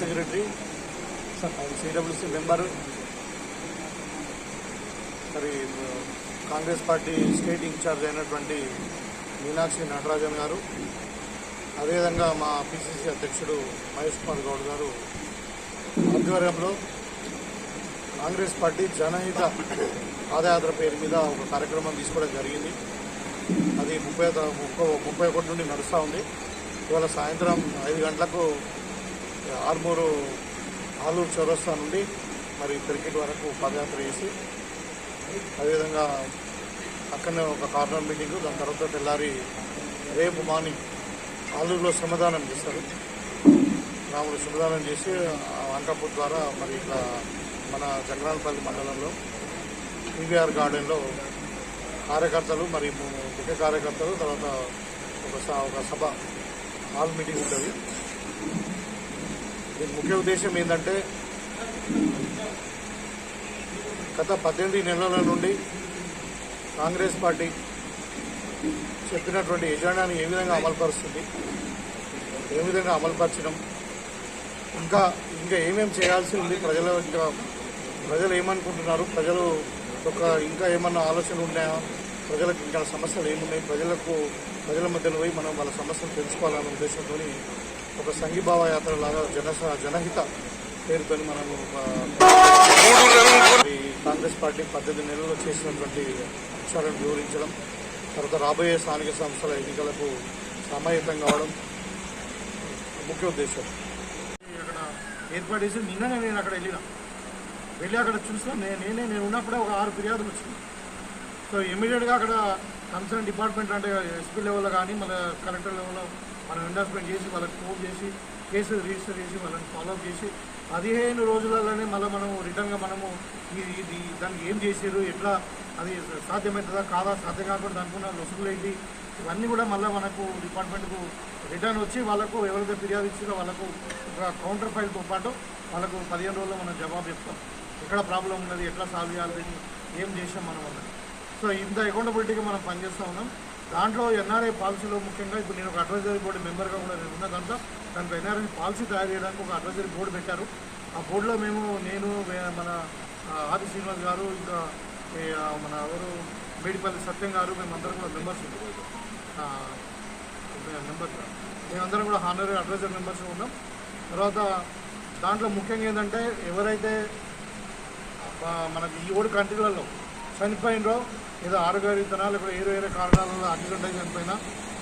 Secretary CWC member మరి Congress party state incharge అయినటువంటి మీనాక్షి నటరాజన్ గారు అదేవిధంగా మా పిసిసి అధ్యక్షుడు మహేష్ కుమార్ గౌడ్ గారు ఆధ్వర్యంలో కాంగ్రెస్ పార్టీ జనహిత పాదయాత్ర పేరు మీద ఒక కార్యక్రమం తీసుకోవడం జరిగింది. అది ముప్పై ముప్పై ముప్పై ఒకటి నుండి నడుస్తూ ఉంది. ఇవాళ సాయంత్రం ఐదు గంటలకు ఆర్మూరు ఆలూరు చౌరస్తా నుండి మరి క్రికెట్ వరకు పాదయాత్ర చేసి అదేవిధంగా అక్కడనే ఒక కార్నర్ మీటింగ్ దాని తర్వాత తెల్లారి రేపు మార్నింగ్ ఆలూరులో శ్రమదానం చేస్తారు. రాముడు శ్రమదానం చేసి అంకాపూర్ ద్వారా మరి ఇట్లా మన జగనాలపల్లి మండలంలో పీవీఆర్ గార్డెన్లో కార్యకర్తలు మరి ముఖ్య కార్యకర్తలు తర్వాత ఒక స- ఒక సభ హాల్ మీటింగ్ ఉంటుంది. దీని ముఖ్య ఉద్దేశం ఏంటంటే గత పద్దెనిమిది నెలల నుండి కాంగ్రెస్ పార్టీ చెప్పినటువంటి ఎజెండాని ఏ విధంగా అమలుపరుస్తుంది ఏ విధంగా అమలుపరచడం ఇంకా ఇంకా ఏమేమి చేయాల్సి ఉంది ప్రజలు ఇంకా ప్రజలు ఏమనుకుంటున్నారు ప్రజలు ఒక ఇంకా ఏమన్నా ఆలోచనలు ఉన్నాయా? ప్రజలకు ఇంకా సమస్యలు ఏమున్నాయి? ప్రజలకు ప్రజల మధ్యలో పోయి మనం వాళ్ళ సమస్యలు తెలుసుకోవాలనే ఉద్దేశంతో ఒక సంఘీభావ యాత్ర లాగా జన జనహిత పేరుతో మనము కాంగ్రెస్ పార్టీ పద్దెనిమిది నెలల్లో చేసినటువంటి అంశాలను వివరించడం తర్వాత రాబోయే స్థానిక సంస్థల ఎన్నికలకు సమాయత్తం కావడం ముఖ్య ఉద్దేశం. అక్కడ ఏర్పాటు చేసి నిన్ననే నేను అక్కడ వెళ్ళిన. వెళ్ళి అక్కడ చూసినా నేను నేనే నేను ఉన్నప్పుడే ఒక ఆరు ఫిర్యాదులు వచ్చింది సో ఇమీడియట్గా అక్కడ కన్సర్న్ డిపార్ట్మెంట్ అంటే ఎస్పీ లెవెల్లో కానీ మన కలెక్టర్ లెవెల్లో మనం ఎండార్స్మెంట్ చేసి వాళ్ళకి ఫోన్ చేసి కేసు రిజిస్టర్ చేసి వాళ్ళని ఫాలోఅప్ చేసి పదిహేను రోజులలోనే మళ్ళీ మనము రిటర్న్గా మనము ఇది దానికి ఏం చేసారు ఎట్లా అది సాధ్యమవుతుందా కాదా సాధ్యం కాకుండా అనుకున్న లొసుగులు ఏంటి? ఇవన్నీ కూడా మళ్ళీ మనకు డిపార్ట్మెంట్కు రిటర్న్ వచ్చి వాళ్ళకు ఎవరైతే ఫిర్యాదు ఇచ్చిందో వాళ్ళకు ఒక కౌంటర్ ఫైల్తో పాటు వాళ్ళకు పదిహేను రోజుల్లో మనం జవాబు చెప్తాం. ఎక్కడ ప్రాబ్లం ఉన్నది ఎట్లా సాల్వ్ చేయాలి ఏం చేసాం మనం అన్నది. సో ఇంత అకౌంటబిలిటీగా మనం పనిచేస్తూ ఉన్నాం. దాంట్లో ఎన్ఆర్ఐ పాలసీలో ముఖ్యంగా ఇప్పుడు నేను ఒక అడ్వైజరీ బోర్డు మెంబర్గా కూడా నేను ఉన్న దాంట్లో దాంట్లో ఎన్ఆర్ఐ పాలసీ తయారు చేయడానికి ఒక అడ్వైజరీ బోర్డు పెట్టారు. ఆ బోర్డులో మేము నేను మన ఆది శ్రీనివాస్ గారు ఇంకా మన ఎవరు మేడిపల్లి సత్యం గారు మేమందరం కూడా మెంబర్స్ మెంబర్స్ మేమందరం కూడా హానరీ అడ్వైజర్ మెంబర్స్ ఉన్నాం. తర్వాత దాంట్లో ముఖ్యంగా ఏంటంటే ఎవరైతే మనకి ఈ ఓడి కంట్రీలలో చనిపోయినరో ఏదో ఆరోగ్యరీతనా లేకపోతే ఏదో వేరే కారణాల వల్ల యాక్సిడెంట్ చనిపోయినా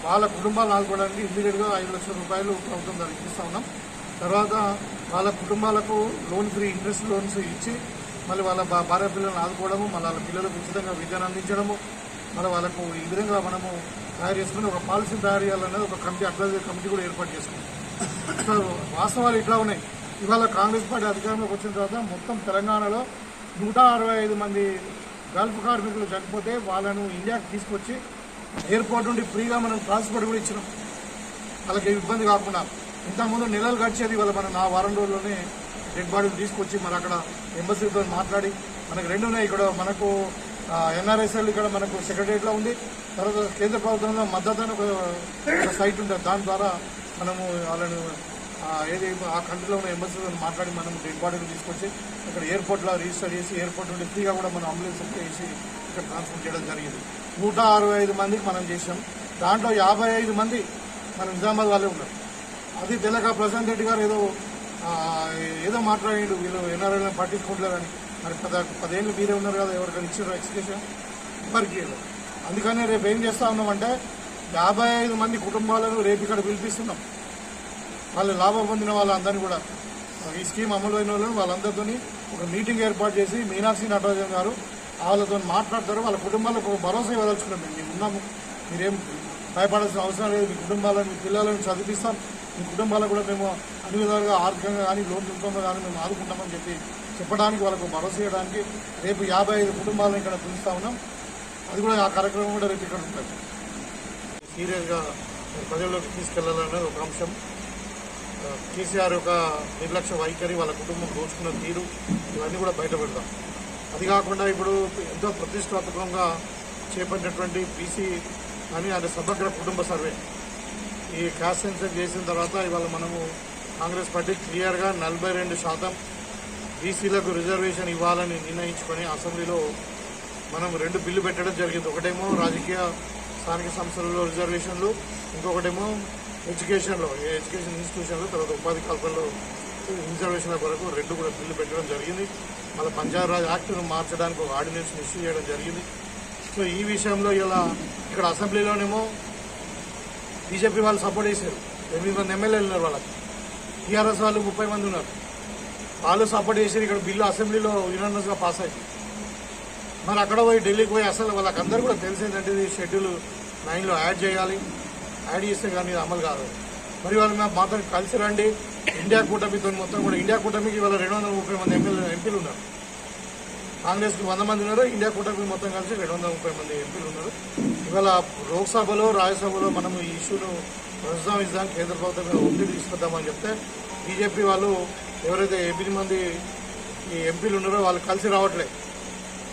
వాళ్ళ కుటుంబాలు ఆదుకోవడానికి ఇమ్మీడియట్గా ఐదు లక్షల రూపాయలు ప్రభుత్వం దానికి ఇస్తూ ఉన్నాం. తర్వాత వాళ్ళ కుటుంబాలకు లోన్ ఫ్రీ ఇంట్రెస్ట్ లోన్స్ ఇచ్చి మళ్ళీ వాళ్ళ భార్య పిల్లలను ఆదుకోవడము మళ్ళీ వాళ్ళ పిల్లలకు ఉచితంగా విద్యను అందించడము మళ్ళీ వాళ్ళకు ఈ విధంగా మనము తయారు చేసుకుని ఒక పాలసీ తయారు చేయాలనేది ఒక కమిటీ అడ్వైజరీ కమిటీ కూడా ఏర్పాటు చేసుకున్నాం. సో వాస్తవాలు ఇట్లా ఉన్నాయి. ఇవాళ కాంగ్రెస్ పార్టీ అధికారంలోకి వచ్చిన తర్వాత మొత్తం తెలంగాణలో నూట అరవై ఐదు మంది గల్ఫ్ కార్మికులు చనిపోతే వాళ్ళను ఇండియాకి తీసుకొచ్చి ఎయిర్పోర్ట్ నుండి ఫ్రీగా మనం ట్రాన్స్పోర్ట్ కూడా ఇచ్చినాం. వాళ్ళకి ఇబ్బంది కాకుండా. ఇంతకుముందు నెలలు గడిచేది వాళ్ళ మనం నా వారం రోజుల్లోనే డెడ్ బాడీలు తీసుకొచ్చి మరి అక్కడ ఎంబసీతో మాట్లాడి మనకు రెండు ఉన్నాయి. ఇక్కడ మనకు ఎన్ఆర్ఎస్ఎల్ ఇక్కడ మనకు సెక్రటరియట్లో ఉంది. తర్వాత కేంద్ర ప్రభుత్వంలో మద్దతు అని ఒక సైట్ ఉంటుంది. దాని ద్వారా మనము వాళ్ళను ఏది ఆ కంట్రీలో ఉన్న ఎంబసీతో మాట్లాడి మనం డెడ్ బాడీని తీసుకొచ్చి ఇక్కడ ఎయిర్పోర్ట్లో రిజిస్టర్ చేసి ఎయిర్పోర్ట్ నుండి ఫ్రీగా కూడా మనం అంబులెన్స్ చేసి ఇక్కడ ట్రాన్స్ఫర్ చేయడం జరిగింది. నూట అరవై ఐదు మందికి మనం చేసాం దాంట్లో యాభై ఐదు మంది మన నిజామాబాద్ వాళ్ళే ఉన్నారు. అది తెలక ప్రశాంత్ రెడ్డి గారు ఏదో ఏదో మాట్లాడిండు. వీళ్ళు ఎన్ఆర్ఐలను పట్టించుకుంటలేరని మరి పద పదేళ్ళు మీరే ఉన్నారు కదా ఎవరికైనా ఇచ్చారు ఎక్స్ప్రెషన్ ఎవరికి అందుకని అందుకనే రేపు ఏం చేస్తా ఉన్నామంటే యాభై ఐదు మంది కుటుంబాలను రేపు ఇక్కడ పిలిపిస్తున్నాం. వాళ్ళు లాభం పొందిన వాళ్ళందరినీ కూడా ఈ స్కీమ్ అమలు అయిన వాళ్ళని వాళ్ళందరితో ఒక మీటింగ్ ఏర్పాటు చేసి మీనాక్షి నటరాజన్ గారు వాళ్ళతో మాట్లాడతారు. వాళ్ళ కుటుంబాలకు ఒక భరోసా ఇవ్వదలుచుకున్నాం మేము మేము ఉన్నాము. మీరేం భయపడాల్సిన అవసరం లేదు. మీ కుటుంబాలను మీ పిల్లలను చదివిస్తాం. మీ కుటుంబాలకు కూడా మేము అన్ని విధాలుగా ఆర్థికంగా కానీ లోన్ రూపంలో కానీ మేము ఆదుకుంటామని చెప్పి చెప్పడానికి వాళ్ళకు భరోసా ఇవ్వడానికి రేపు యాభై ఐదు కుటుంబాలను ఇక్కడ పిలుస్తా ఉన్నాం. అది కూడా ఆ కార్యక్రమం కూడా రేపు ఇక్కడ ఉంటుంది. సీరియస్గా ప్రజల్లోకి తీసుకెళ్ళాలనేది ఒక అంశం. కేసీఆర్ యొక్క నిర్లక్ష్య వైఖరి వాళ్ళ కుటుంబం దోచుకున్న తీరు ఇవన్నీ కూడా బయటపెడదాం. అది కాకుండా ఇప్పుడు ఎంతో ప్రతిష్టాత్మకంగా చేపట్టినటువంటి బీసీ అని అది సమగ్ర కుటుంబ సర్వే. ఈ క్యాస్ట్ సెన్సర్ చేసిన తర్వాత ఇవాళ మనము కాంగ్రెస్ పార్టీ క్లియర్గా నలభై రెండు శాతం బీసీలకు రిజర్వేషన్ ఇవ్వాలని నిర్ణయించుకొని అసెంబ్లీలో మనం రెండు బిల్లు పెట్టడం జరిగింది. ఒకటేమో రాజకీయ స్థానిక సంస్థలలో రిజర్వేషన్లు ఇంకొకటేమో ఎడ్యుకేషన్లో ఎడ్యుకేషన్ ఇన్స్టిట్యూషన్లో తర్వాత ఉపాధి కల్పనలో రిజర్వేషన్ల కొరకు రెండు కూడా బిల్లు పెట్టడం జరిగింది. మళ్ళీ పంజాబ్ రాజ్ యాక్ట్ను మార్చడానికి ఒక ఆర్డినెన్స్ ఇష్యూ చేయడం జరిగింది. సో ఈ విషయంలో ఇలా ఇక్కడ అసెంబ్లీలోనేమో బీజేపీ వాళ్ళు సపోర్ట్ చేశారు. ఎనిమిది మంది ఎమ్మెల్యేలు ఉన్నారు వాళ్ళకి. టీఆర్ఎస్ వాళ్ళు ముప్పై మంది ఉన్నారు. వాళ్ళు సపోర్ట్ చేశారు. ఇక్కడ బిల్లు అసెంబ్లీలో యునానస్గా పాస్ అయింది. మరి అక్కడ పోయి ఢిల్లీకి పోయి అసలు వాళ్ళకందరూ కూడా తెలిసిందంటే షెడ్యూల్ నైన్లో యాడ్ చేయాలి. యాడ్ చేస్తే కానీ అమలు కాదు. మరి వాళ్ళు మాత్రం కలిసి రండి. ఇండియా కూటమితో మొత్తం కూడా ఇండియా కూటమికి ఇవాళ రెండు వందల ముప్పై మంది ఎంపీలు ఎంపీలు ఉన్నారు. కాంగ్రెస్కి వంద మంది ఉన్నారు ఇండియా కూటమి మొత్తం కలిసి రెండు వందల ముప్పై మంది ఎంపీలు ఉన్నారు. ఇవాళ లోక్సభలో రాజ్యసభలో మనం ఈ ఇష్యూను ప్రస్తావించడానికి కేంద్ర ప్రభుత్వం మీద ఒత్తిడి తీసుకొద్దామని చెప్తే బీజేపీ వాళ్ళు ఎవరైతే ఎనిమిది మంది ఈ ఎంపీలు ఉన్నారో వాళ్ళు కలిసి రావట్లేదు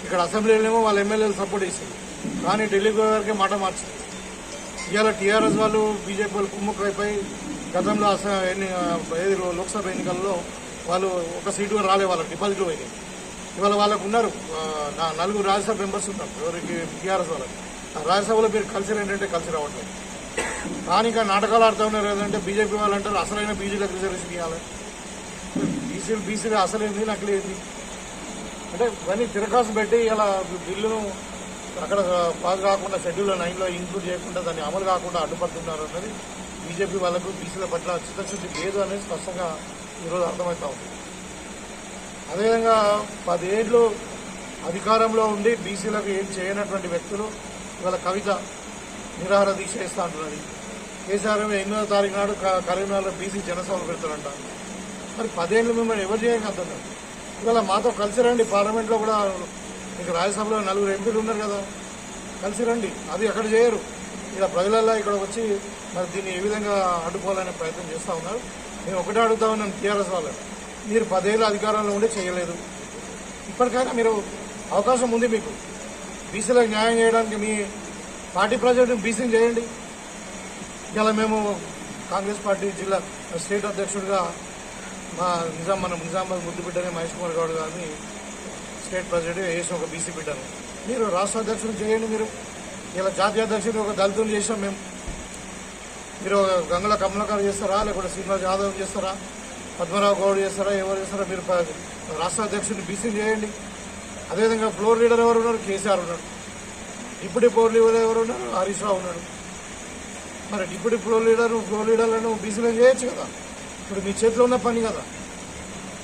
ఇక్కడ అసెంబ్లీలోనేమో వాళ్ళ ఎమ్మెల్యేలు సపోర్ట్ చేసింది కానీ ఢిల్లీ వరకే మాట మార్చింది ఇవాళ టీఆర్ఎస్ వాళ్ళు బీజేపీ వాళ్ళు కుమ్ముకైపోయి గతంలో అస- ఎన్ని ఏది లోక్సభ ఎన్నికల్లో వాళ్ళు ఒక సీటు కూడా రాలే వాళ్ళకి డిపాజిట్లు పోయినాయి. ఇవాళ వాళ్ళకు ఉన్నారు నా- నలుగురు రాజ్యసభ మెంబర్స్ ఉన్నారు ఎవరికి టీఆర్ఎస్ వాళ్ళకి. రాజ్యసభలో మీరు కలిసి ఏంటంటే కలిసి రావట్లేదు. కానీ ఇంకా నాటకాలు ఆడుతూ ఉన్నారు ఏదంటే బీజేపీ వాళ్ళు అంటారు అసలైన బీజీలకు రిజర్వేషన్ ఇవ్వాలి బీసీలు బీసీలు అసలేంది నకిలేంది అంటే ఇవన్నీ తిరకాసు పెట్టి ఇలా బిల్లును అక్కడ పాస్ కాకుండా షెడ్యూల్ నైన్లో ఇంక్లూడ్ చేయకుండా దాన్ని అమలు కాకుండా అడ్డుపడుతున్నారు అన్నది బీజేపీ వాళ్ళకు బీసీల పట్ల చిత్తశుద్ధి లేదు అనేది స్పష్టంగా ఈరోజు అర్థమవుతా ఉంది. అదేవిధంగా పదేళ్ళు అధికారంలో ఉండి బీసీలకు ఏం చేయనటువంటి వ్యక్తులు ఇవాళ కవిత నిరాహార దీక్ష చేస్తా అంటున్నది. కేసీఆర్ ఎనిమిదో తారీఖు నాడు కరీంనగర్లో బీసీ జనసభ పెడతారంట. మరి పదేళ్ళు మిమ్మల్ని ఎవరు చేయగలుగుతున్నారు ఇవాళ మాతో కలిసి రండి పార్లమెంట్లో కూడా మీకు రాజ్యసభలో నలుగురు ఎంపీలు ఉన్నారు కదా. కలిసి రండి. అది అక్కడ చేయరు. ఇలా ప్రజలల్లా ఇక్కడ వచ్చి మరి దీన్ని ఏ విధంగా అడ్డుకోవాలనే ప్రయత్నం చేస్తూ ఉన్నారు. నేను ఒకటే అడుగుతా ఉన్నాను టీఆర్ఎస్ వాళ్ళు మీరు పదేళ్ళు అధికారంలో ఉండి చేయలేదు. ఇప్పటికైనా మీరు అవకాశం ఉంది మీకు. బీసీలకు న్యాయం చేయడానికి మీ పార్టీ ప్రెసిడెంట్ బీసీని చేయండి. ఇలా మేము కాంగ్రెస్ పార్టీ జిల్లా స్టేట్ అధ్యక్షుడిగా మా నిజాం మన నిజామాబాద్ ముద్దుబిడ్డనే మహేష్ కుమార్ గౌడ్ గారిని స్టేట్ ప్రెసిడెంట్ వేసి ఒక బీసీ బిడ్డను. మీరు రాష్ట్ర అధ్యక్షుడు చేయండి మీరు. ఇలా జాతీయ అధ్యక్షుడు ఒక దళితులు చేసాం మేము. మీరు గంగుల కమలాకర్ చేస్తారా? లేకుంటే శ్రీనివాస్ యాదవ్ చేస్తారా? పద్మరావు గౌడ్ చేస్తారా? ఎవరు చేస్తారా? మీరు రాష్ట్ర అధ్యక్షుడిని బీసీ చేయండి. అదేవిధంగా ఫ్లోర్ లీడర్ ఎవరు ఉన్నారు? కేసీఆర్ ఉన్నాడు. డిప్యూటీ ఫ్లోర్ లీడర్ ఎవరు ఉన్నారు? హరీష్ రావు ఉన్నాడు. మరి డిప్యూటీ ఫ్లోర్ లీడర్ ఫ్లోర్ లీడర్లను బీసీలో చేయొచ్చు కదా? ఇప్పుడు మీ చేతిలో ఉన్న పని కదా.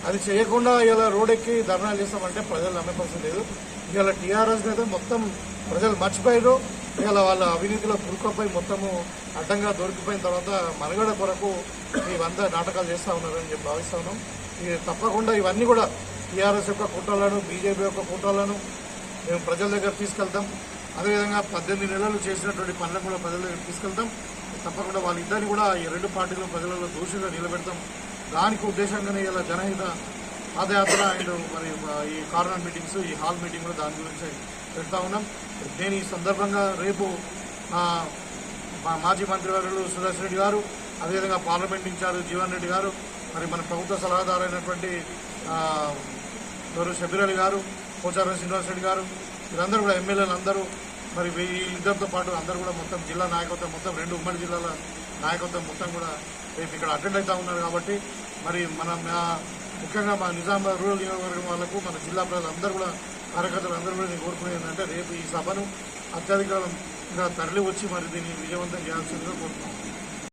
అది చేయకుండా ఇలా రోడ్ ఎక్కి ధర్నాలు చేస్తామంటే ప్రజలు నమ్మకం లేదు. ఇవాళ టీఆర్ఎస్ అయితే మొత్తం ప్రజలు మర్చిపోయారు. ఇవాళ వాళ్ళ అవినీతిలో పురుకపోయి మొత్తము అడ్డంగా దొరికిపోయిన తర్వాత మనుగడ కొరకు ఇవంతా నాటకాలు చేస్తూ ఉన్నారని చెప్పి భావిస్తా ఉన్నాం. ఇది తప్పకుండా ఇవన్నీ కూడా టీఆర్ఎస్ యొక్క కూటాలను బీజేపీ యొక్క కూటాలను మేము ప్రజల దగ్గర తీసుకెళ్తాం. అదేవిధంగా పద్దెనిమిది నెలలు చేసినటువంటి పనులను కూడా ప్రజల దగ్గర తీసుకెళ్తాం. తప్పకుండా వాళ్ళిద్దరిని కూడా ఈ రెండు పార్టీలు ప్రజలలో దోషులుగా నిలబెడతాం. దానికి ఉద్దేశంగానే ఇలా జనహిత పాదయాత్ర అండ్ మరి ఈ కార్నర్ మీటింగ్స్ ఈ హాల్ మీటింగ్లు దాని గురించి పెడతా ఉన్నాం. నేను ఈ సందర్భంగా రేపు మా మాజీ మంత్రివర్యులు సురేష్ రెడ్డి గారు అదేవిధంగా పార్లమెంట్ ఇన్ఛార్జ్ జీవన్ రెడ్డి గారు మరి మన ప్రభుత్వ సలహాదారు అయినటువంటి గౌరవ షబీర్ అలీ గారు పోచారం శ్రీనివాస్ రెడ్డి గారు వీరందరూ కూడా ఎమ్మెల్యేలు అందరూ మరి వీళ్ళిద్దరితో పాటు అందరూ కూడా మొత్తం జిల్లా నాయకత్వం మొత్తం రెండు ఉమ్మడి జిల్లాల నాయకత్వం మొత్తం కూడా రేపు ఇక్కడ అటెండ్ అవుతా ఉన్నారు కాబట్టి మరి మన ముఖ్యంగా మా నిజామాబాద్ రూరల్ నియోజకవర్గం వాళ్ళకు మన జిల్లా ప్రజలందరూ కూడా కార్యకర్తలు అందరూ కూడా నేను కోరుకునేది ఏంటంటే రేపు ఈ సభను అత్యధికంగా తరలి వచ్చి మరి దీన్ని విజయవంతం చేయాల్సిందిగా కోరుతున్నాను